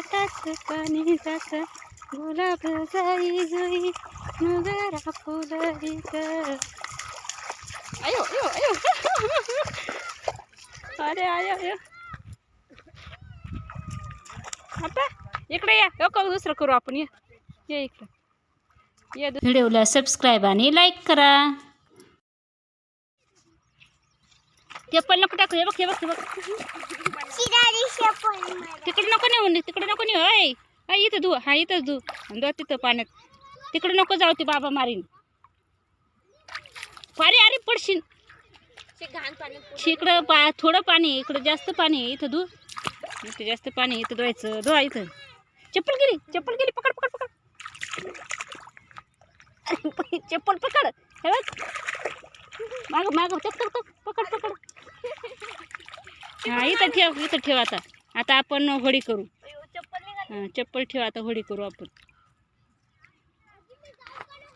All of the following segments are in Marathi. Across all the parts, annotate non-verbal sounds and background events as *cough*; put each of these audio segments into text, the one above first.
पटाच पाणी जात गुलाब जाई जुई नगरा फुलली आयो अयो आयो. अरे आयो अयो आता इकडे या हो का दुसरं करू आपण या. ये या व्हिडिओला सबस्क्राईब आणि लाईक करा. चप्पल नको टाकू. हे बघ हे बघ हे बघ. तिकडे नको नेऊ तिकडे नको नेऊ. अय हा इथं धु हा इथंच धु. आणि धु तिथं पाण्यात. तिकडे नको जाऊ ते बाबा मारीन. अरे अरे पडशील. इकडं पा थोडं पाणी इकडं जास्त पाणी आहे. इथं धु. इथं जास्त पाणी इथं धुवायचं. धुवा इथं. चप्पल गेली चप्पल गेली. पकड पकड पकड. *laughs* चप्पल पकड. हे बघ. माग माग. चक्कर पकड पकड. हा इथं ठेव इथं ठेव आता. आता आपण होळी करू. हा चप्पल ठेव आता होळी करू आपण.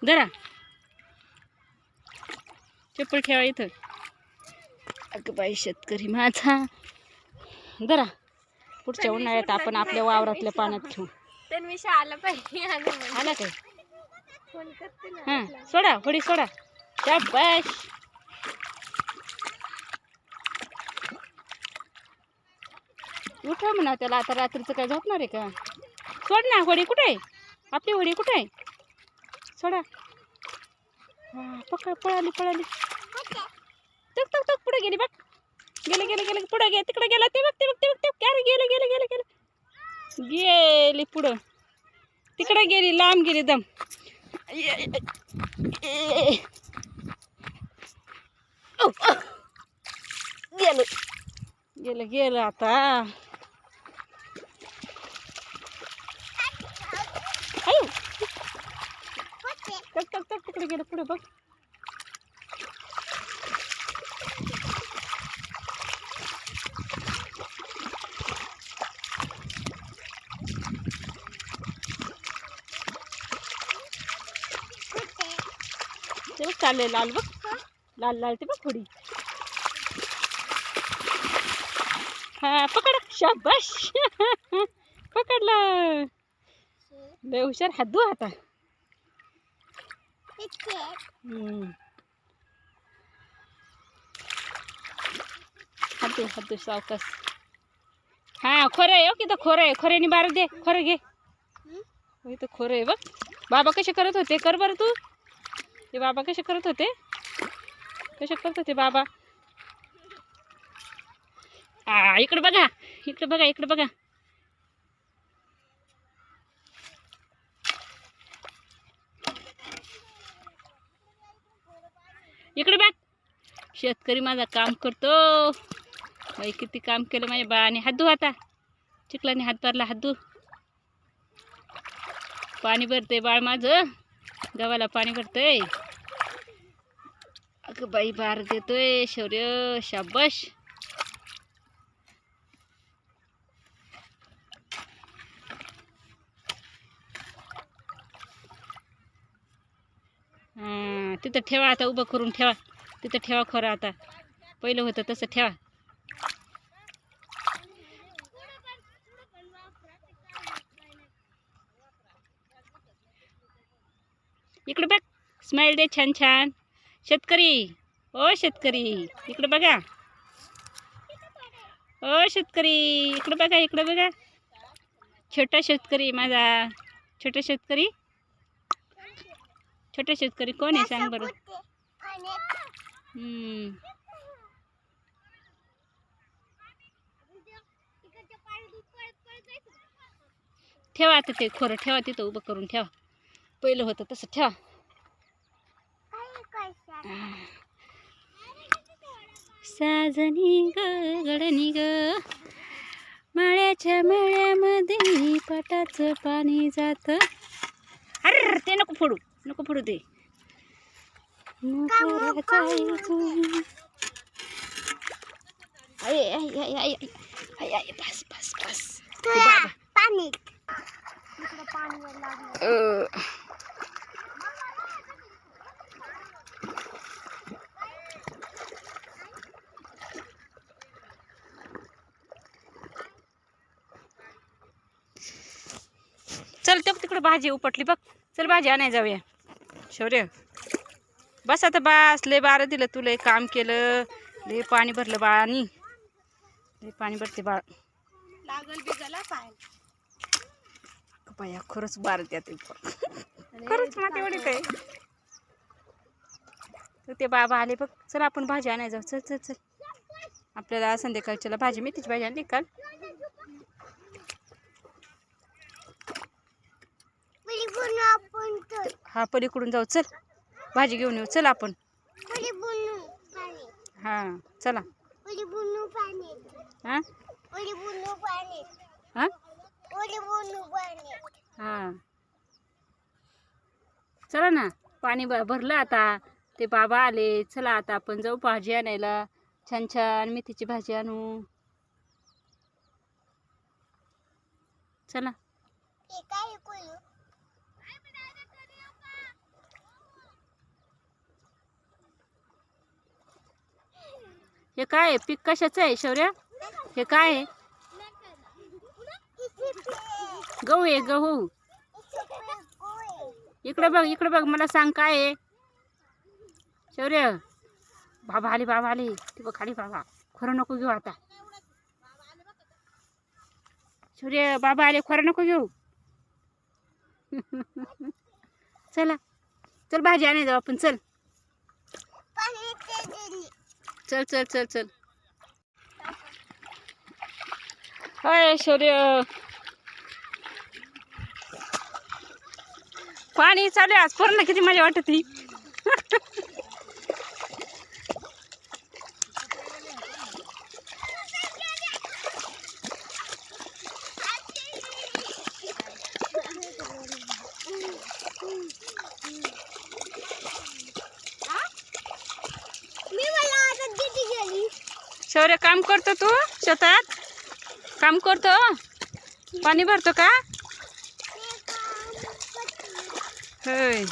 जरा चप्पल ठेवा इथं. अगं बाई शेतकरी माझा. जरा पुढच्या उन्हाळ्यात आपण आपल्या वावरातल्या पाण्यात घेऊ विषय आला पाहिजे आला काय? हां सोडा होडी सोडा. शाबाश उठव म्हणा त्याला आता रात्रीचं काय झोपणार आहे का? सोड ना होडी कुठे आहे? आपली होडी कुठे आहे? सोडा. हा, पकड पळाली पळाली. तक तक तक पुढे गेली बघ. गेले गेले गेले पुढे गे तिकडे गेला ते बघ ते बघ ते बघ ते काय गेले गेले गेले गेले. गेली पुढं. तिकडे गेली लांब गेली दम. गेलं. गेलं गेलं आता आयु. टक टक टक तिकडे गेलं पुढे बघ ते बघ चाललंय लाल बघ लाल लाल ते बघ थोडी हा पकड शाबाश पकडलं लय हुशार हात धुवा आता हात धु सावकाश. हा खोरं आहे हो की तर खोरं आहे. खोऱ्याने बारा दे खोरं घे. इथं खोरं आहे बघ. बाबा कसे करत होते? कर बरं तू. ते बाबा कसे करत होते? कसे करत होते बाबा? आ इकडे बघा. इकडे बघा इकडे बघा इकडे बघ शेतकरी माझा काम करतो. बाई किती काम केलं माझ्या बाळाने. हात धू आता. चिखलाने हात भरला हात धू. पाणी भरते बाळ माझं. गव्हाला पाणी भरतंय. अगं बाई बार देतोय. शौर्य शाबाश. हां तिथं ठेवा आता उभं करून ठेवा. तिथं ठेवा खरं आता. पहिलं होतं तसं ठेवा. इकडे बघ स्माईल दे छान छान. शेतकरी ओ शेतकरी इकडे बघा. ओ शेतकरी इकडे बघा इकडे बघा. छोटा शेतकरी माझा छोटा शेतकरी. छोटा शेतकरी कोण आहे? सांग बरं. ठेवा आता ते खोरं ठेवा तिथं उभं करून ठेवा. पहिलं होतं तसं ठेवा. साजनी गडनी ग. माळ्याच्या मेळ्यामध्ये पाटाचं पाणी जात. अरे ते नको फोडू नको फोडू ते नको जायचं. आय, आय, आय, आय, आय, आय, आय, बस बस बस पाणी चल ते तिकडे भाजी उपटली बघ. चल भाजी आणाय जाऊया. शौर्य. बस आता बस लय बारं दिलं तू लय काम केलं. लय पाणी भरलं बाळानी लय पाणी भरते बाळ. लागल बिजाला पाय. बाया खरंच बार त्यात खरंच माती एवढीच आहे तर ते बाबा आले बघ. चल आपण भाजी आणाय जाऊ. चल चल चल. आपल्याला संध्याकाळच्याला भाजी मेथीची भाजी आणली काल. हा पलीकडून जाऊ. चल. भाजी घेऊन येऊ. चल आपण. हां चला. हां? हां? हां. चला ना पाणी भरलं आता. ते बाबा आले. चला आता आपण जाऊ भाजी आणायला. छान छान मेथीची भाजी आणू. चला. हे काय आहे? पीक कशाचं आहे शौर्य? हे काय आहे? गहू आहे गहू. इकडे बघ इकडे बघ मला सांग काय आहे? शौर्य बाबा आले बाबा आले. ती बघ खाली बाबा. खरं नको घेऊ आता. शौर्य बाबा आले खरं नको घेऊ. *laughs* चला. चल भाजी आणाय जाऊ आपण चल. चल चल चल चल. हाय शौर्य पाणी चालू आहे आज. पूर्ण किती मजा वाटत *laughs* ही मी मला आता किती गेली शौर्य काम करतो तू शेतात? काम करतो? पाणी भरतो का? होय.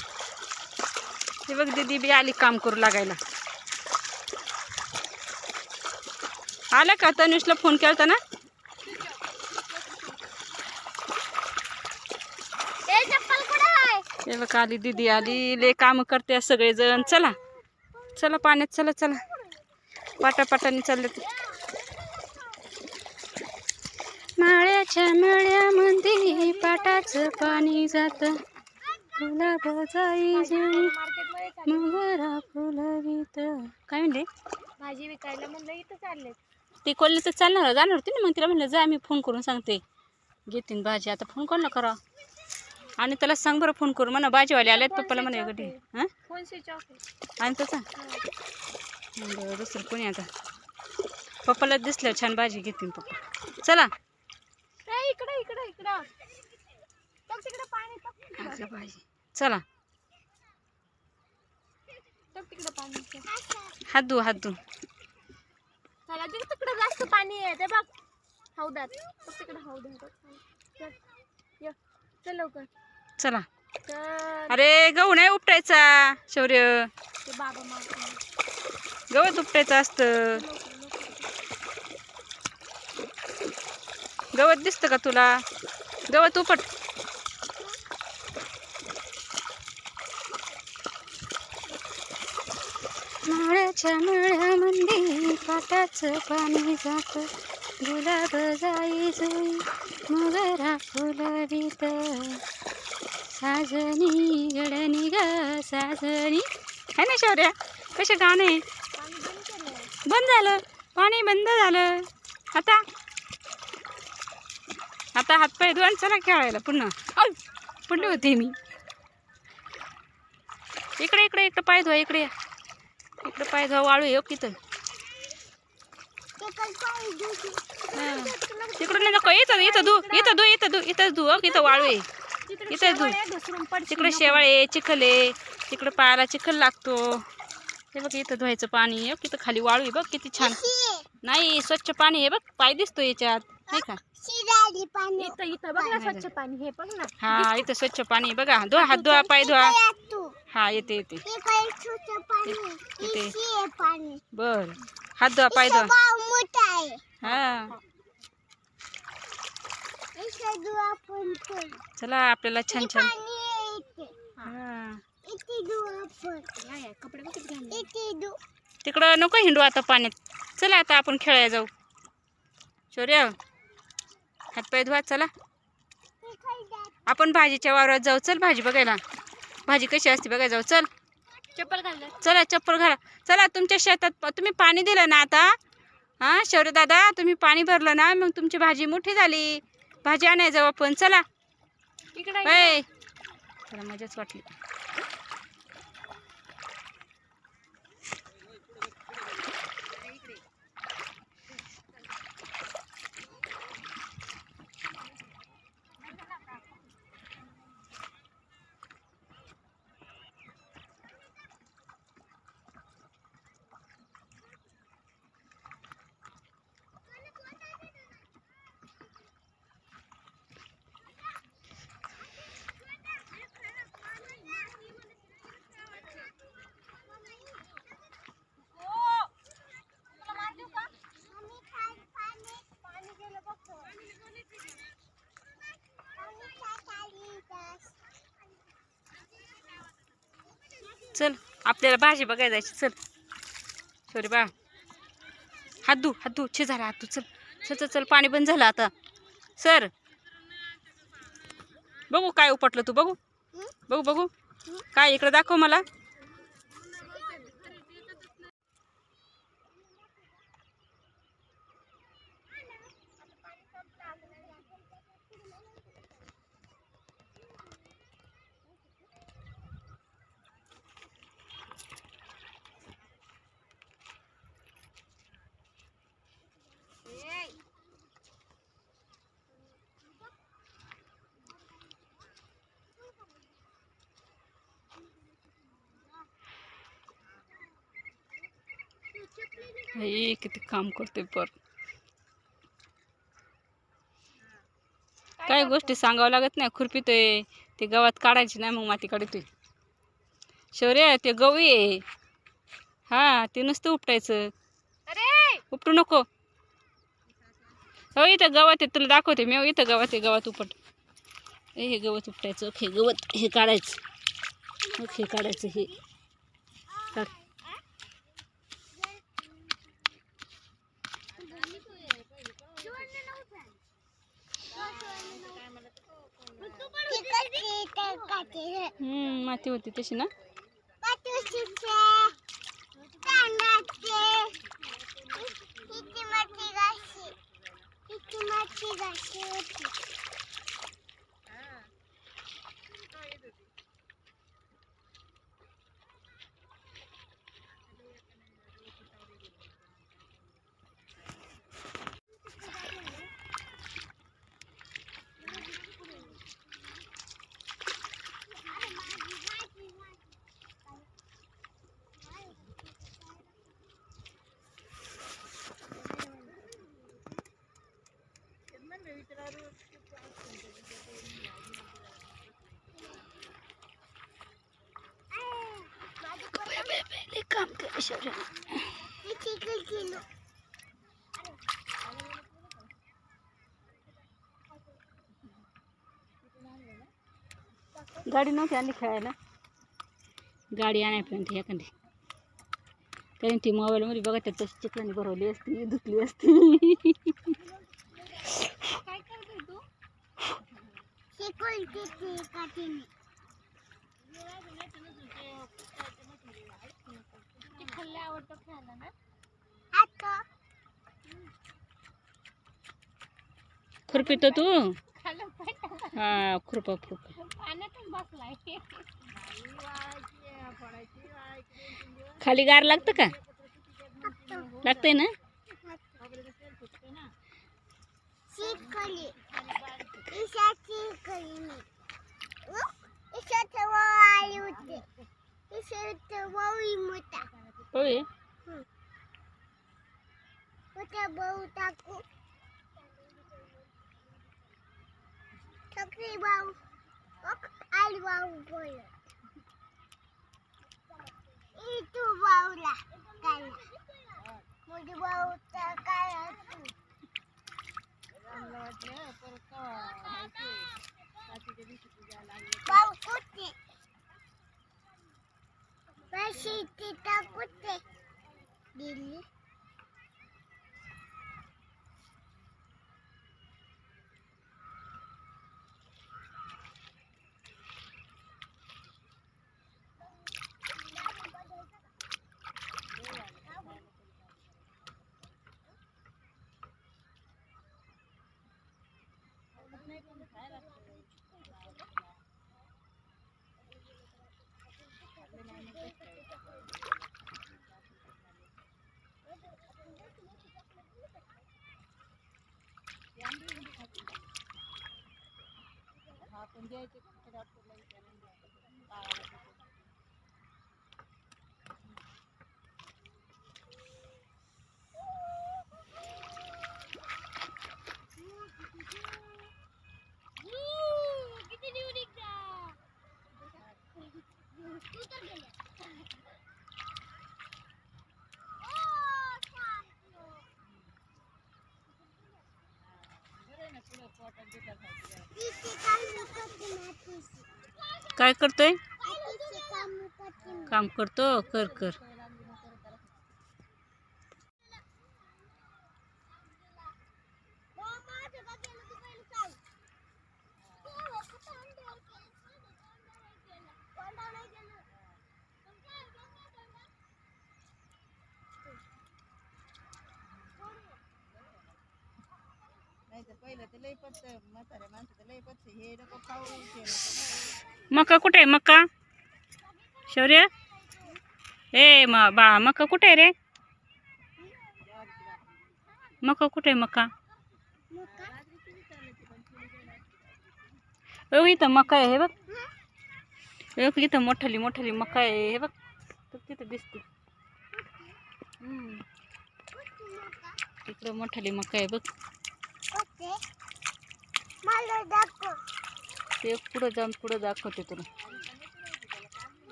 हे बघ दीदी बी आली काम करू लागायला. आलं का तनुषला फोन केला होता ना हे बघ आली दीदी आली. ले काम करते सगळेजण. चला. चला पाण्यात चला चला. पाटापाटाने चालले ते. माळ्याच्या मळ्यामध्ये पाटाचं पाणी जात. गुलाब जाई जुई मोगरा फुलवीत काय म्हणले? भाजी विकायला म्हणलं इथं चालले. ती कोल्ली तर चालणार जाणार होती ना मग तिला म्हणलं जा मी फोन करून सांगते. घेतीन भाजी आता फोन कोणाला करा? आणि त्याला सांग बरं फोन करून म्हणा भाजीवाले आलेत पप्पाला म्हणा कधी हां? फोन स्विच ऑफ आहे. आणि तसा बरं दुसरं कोणी आता पप्पाला दिसलं छान भाजी घेतील पप्पा. चला. ए, इकडे इकडे इकडं. बघ तिकडे पाणी चला बघ तिकडे पाणी हात धू हात धू. चला तिकडे तिकडे जास्त पाणी आहे ते बघ. हौदात तिकडे हौदात चल ये. चल लवकर. चला. चल. अरे गहू नाही उपटायचा शौर्य. ते बाबा मारतो गवत उपटायचं असतं. गवत दिसतं का तुला? गवत उपट. माळ्याच्या मळ्यामध्ये पाटाचं पाणी जात. गुलाब जाई जुई मोगरा फुलवित साजनी गडनी ग साजनी. है ना शौर्या कसे गाणे? बंद झालं पाणी बंद झालं. आता आता हातपाय धुवा चला खेळायला पुन्हा. औ, पडली होती मी. इकडे इकडे इकडे पाय धुवा इकडे. या. इकडे पाय धुवा वाळू येऊ हो किती. नाही नको इथं इथं धु इथं धु इथं धु इथं धू इथं हो, वाळू आहे इथं धु. तिकडे शेवाळे चिखल आहे तिकडे पायाला चिखल लागतो. हे बघ इथं धुवायचं पाणी हे इथं हो, खाली वाळू आहे बघ किती छान. नाही स्वच्छ पाणी आहे बघ पाय दिसतो याच्यात. नाही का? पाणी. इथं इथं. बघ ना स्वच्छ पाणी. हे बघ ना. हा इथं स्वच्छ पाणी आहे. बघा धुवा हात धुवा पाय धुवा. हा येते येते. इथे बर. हात धुवा पाय धुवा. हा. इथे पण चला आपल्याला छान छान. पाणी आहे इथे. हा. इथे देऊ आपण कपडे इथे देऊ तिकडं नको हिंडू आता पाण्यात. चला आता आपण खेळायला जाऊ. शौर्य. हातपाय धुवा चला. आपण भाजीच्या वावरात जाऊ. चल भाजी बघायला. भाजी कशी असते बघायला जाऊ. चल. चप्पल घाल चला चप्पल घाला. चला तुमच्या शेतात तुम्ही पाणी दिलं ना आता? हां शौर्य दादा तुम्ही पाणी भरलं ना मग तुमची भाजी मोठी झाली. भाजी आणायला जाऊ आपण. चला. इकडे चला मजाच वाटली. चल आपल्याला भाजी बघायला जायची चल. सॉरी बा. हात धू हात धू. छे झाला हात धू चल. चल चल चल पाणी बंद झालं आता. सर. बघू काय उपटलं तू बघू. बघू बघू. काय इकडं दाखव मला. हे किती काम करते पर. काय गोष्टी सांगावं लागत नाही खुरपीतोय ते गवत काढायची नाही मग माती काढतोय शौर्य ते गवी आहे. हा ते नुसतं उपटायचं. अरे! उपटू नको. हो इथं गवत आहे तुला दाखवते मी. इथं गवत आहे गवत उपट. हे गवत उपटायचं हे गवत हे काढायचं. हे काढायचं हे काढ हम्म, माती होती तशी ना काम कर शौर्य गाडी नव्हती आणली खेळायला. गाडी आणायपर्यंत एखादी. कारण ती मोबाईलमध्ये बघा त्या तशी चिकलाने भरवली असती धुतली असती. काय करते तू? खाल्ले आवडतं खायला ना? आता. खुरपितो तू? खाल्लं पाहिजे. हा खुरपा खुरपा. पाण्यातच बसलाय. खाली गार लागतं का? लागतंय ना? Boleh? Hmm. Kita bau takut. Takut bau. Ok, ali bau boleh. Itu bau lah. Kan? Mau Mungkin bau tak kaya tu. Bau kucing. Masih kita putih. Bini. Thank you. किती काय करतोय? काम करतो? कर कर. पहिलं तर लई पत्त म्हाताऱ्या माणसं तर लई पत्त हे नको खाऊ. मका कुठे आहे? मका? शौर्य? ए मा बाळा मका कुठे आहे रे? मका कुठे आहे मका? ओ इथं मका आहे हे बघ. अग इथं मोठाली मोठाली मका आहे हे बघ. बघ तिथं दिसते. इकडं मोठाली मका आहे बघ. ते पुढं जाऊन पुढं दाखवते तुला.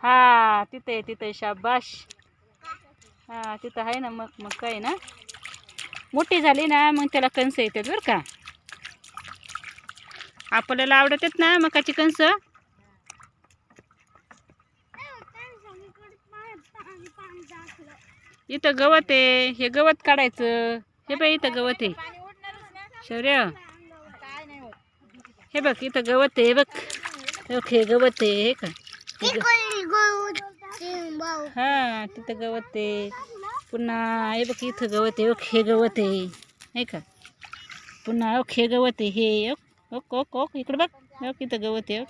हा तिथे आहे तिथे आहे, शाबाश. हा तिथं आहे ना मग मग काय ना? मोठी झाली ना मग त्याला कणस येतात बरं का? आपल्याला आवडत आहेत ना मकाची कणस इथं गवत आहे हे गवत काढायचं. हे बाई इथं गवत आहे. शौर्य. हे बघ इथं गवत आहे हे बघ हे गवत आहे हे का हे ग- हा तिथं गवत आहे पुन्हा हे बघ इथं गवत आहे ओक हे गवत आहे हे का पुन्हा ओक हे गवत आहे हे ओक ओक ओक इकडं बघ ओक इथं गवत आहे.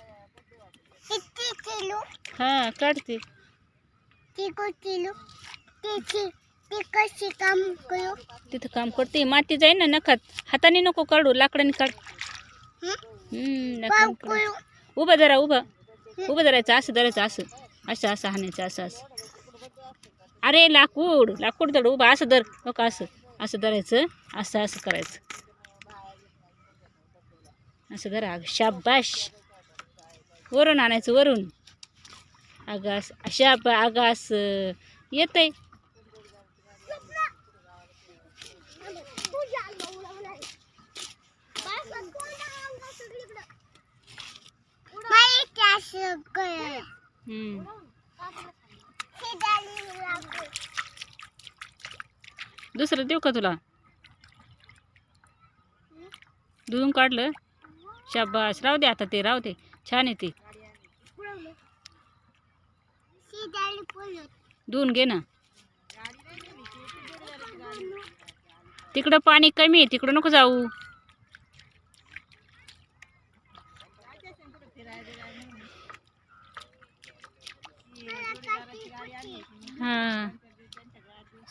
हा काढते काम करू तिथं काम करते माती जाईल ना नखात हाताने नको काढू लाकडाने काढ. उभं धरा उभं. उभं धरायचं असं धरायचं असं. असं असं हाणायचं असं असं. अरे लाकूड. लाकूड धड उभं. असं धर. हो का असं. असं धरायचं असं असं करायचं. असं धरा. अगं शाबाश. वरून आणायचं वरून. अशा अगं असं. येतंय. हम्म. दुसरं देऊ का तुला? दुधून काढलं? शाबास. राहू दे आता ते राहू दे. छान आहे ते. धुवून घे ना. तिकडं पाणी कमी आहे तिकडं नको जाऊ हा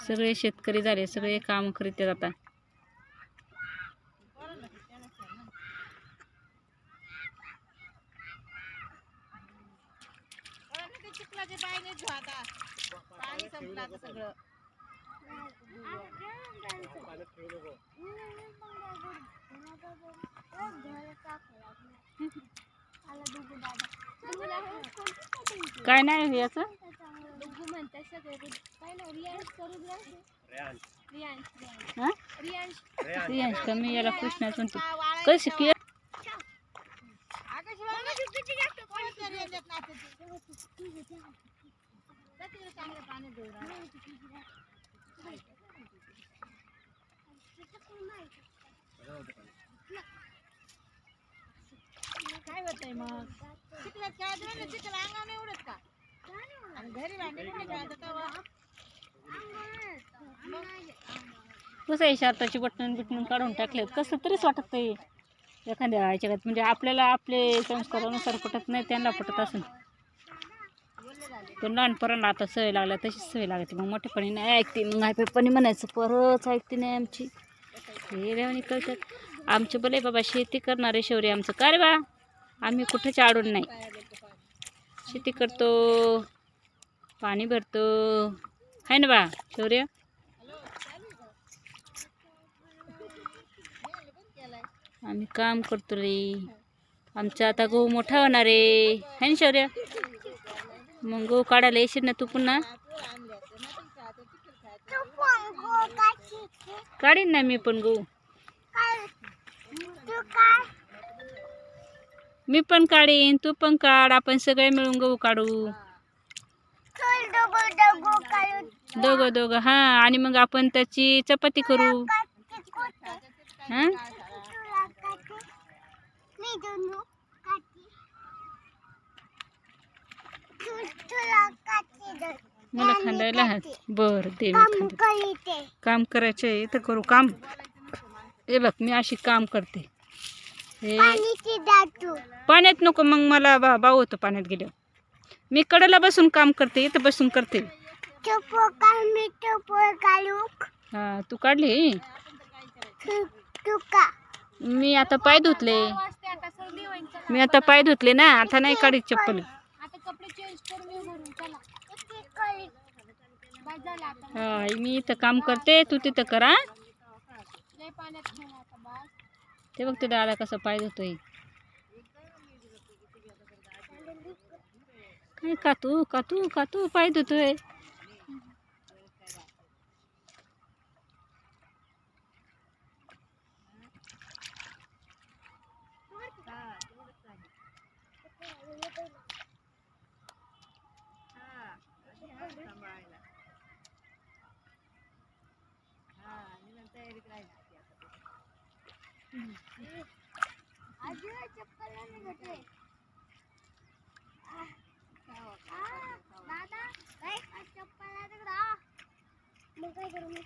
सगळे शेतकरी झाले सगळे काम करीत आता. काय नाही याचं पाय नाही धुवा आता पाणी संपलं आता सगळं काय नाही हे याचं म्हणतात सगळे काय ना रियांश करू रियांश रियांश हा रियांश रियांश कमी याला कृष्णाच म्हणते का वाळायचं कशी की अगं शिवाय ना किती जास्त पळत नाही रेल्वेत नाचायची. जा तिकडे चांगलं पाणी देऊ राहिलं. काय होतंय मग चिखलात खेळायचं म्हणलं चिखल अंगावर नाही उडत का आणि घरी भांडी कुठे खेळायचं तेव्हा कसं आहे शर्टाची बटन बिटन काढून टाकलेत. कसं तरीच वाटत आहे एखाद्या याच्यात म्हणजे आपल्याला आपले संस्कारानुसार पटत नाही त्यांना पटत असेल. पण लहानपर्यंत आता सवय लागल्या तशीच सवय लागते. मग मोठेपणी नाही ऐकते मग आयपणी म्हणायचं परत ऐकते नाही आमची. हे देवानी कळतात. आमचे बोले बाबा शेती करणारे शौर्य आमचं. का रे बा? आम्ही कुठंच आडून नाही. शेती करतो पाणी भरतो. आहे ना बा शौर्य? आम्ही काम करतो रे. आमचा आता गहू मोठा होणार आहे. है ना शौर्य? मग गहू काढायला येशील ना तू पुन्हा? काढीन ना मी पण गहू. मी पण काढीन तू पण काढ. आपण सगळे मिळून गहू काढू. दोघं दोघं. हां आणि मग आपण त्याची चपाती करू. हां? मला खांदायला बरं दे काम करायचं आहे तर करू काम. हे बघ मी अशी काम करते. हे पाण्यात नको मग मला बा भाऊ होतं पाण्यात गेल्यावर. मी कडेला बसून काम करते इथं बसून करते. हा तू काढली? मी आता पाय धुतले. मी आता पाय धुतले ना आता नाही काढीत चप्पल. हा मी इथं काम करते तू तिथं करा ते बघ ते दादा कसं पाय धुतोय. काय कातू कातू कातू पाय धुतोय? मग काय करू मी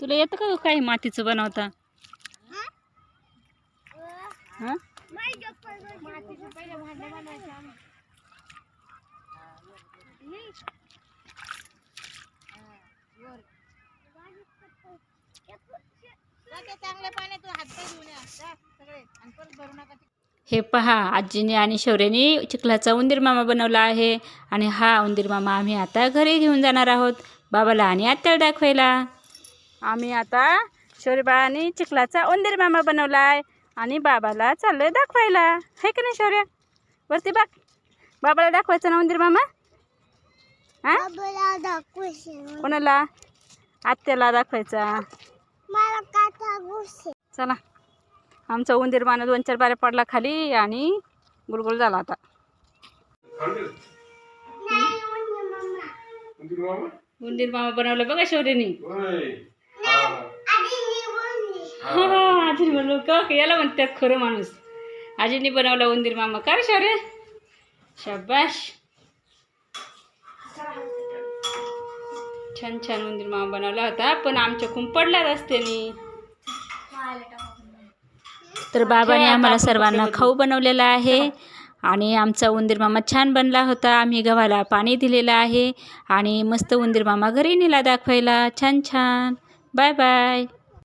तुला येतं का काही मातीचं बनवता? हा मातीचे पहिले भांडे बनवायचे आम्ही त्या चांगल्या पाण्यातून हातपाय या सगळे आणि परत भरू नका हे पहा आजीने आणि शौर्याने चिखलाचा उंदीर मामा बनवला आहे आणि हा उंदीर मामा आम्ही आता घरी घेऊन जाणार आहोत. बाबाला आणि आत्याला दाखवायला. आम्ही आता शौर्यबाळाने चिखलाचा उंदीर मामा बनवला आहे आणि बाबाला चाललोय दाखवायला. आहे का नाही शौर्य? वरती बाग बाबाला दाखवायचं ना उंदीर मामा? हा? कोणाला? आत्याला दाखवायचा. चला. आमचा उंदीर माना दोन चार बाऱ्या पडला खाली आणि गुलगुल झाला आता. उंदीर मामा. बनवलं बघा शौर्यनी. आजी म्हणलो का याला म्हणतात खरं माणूस. आजीने बनवला उंदीर मामा. का रे शौर्य? शाबाश. छान छान उंदीर मामा बनवला होता पण आमच्याकडून पडला रस्त्याने. तर बाबाने आम्हाला सर्वांना खाऊ बनवलेला आहे आणि आमचा उंदीर मामा छान बनला होता. आम्ही गव्हाला पाणी दिलेलं आहे आणि मस्त उंदीर मामा घरी नेला दाखवायला. छान छान. Bye bye.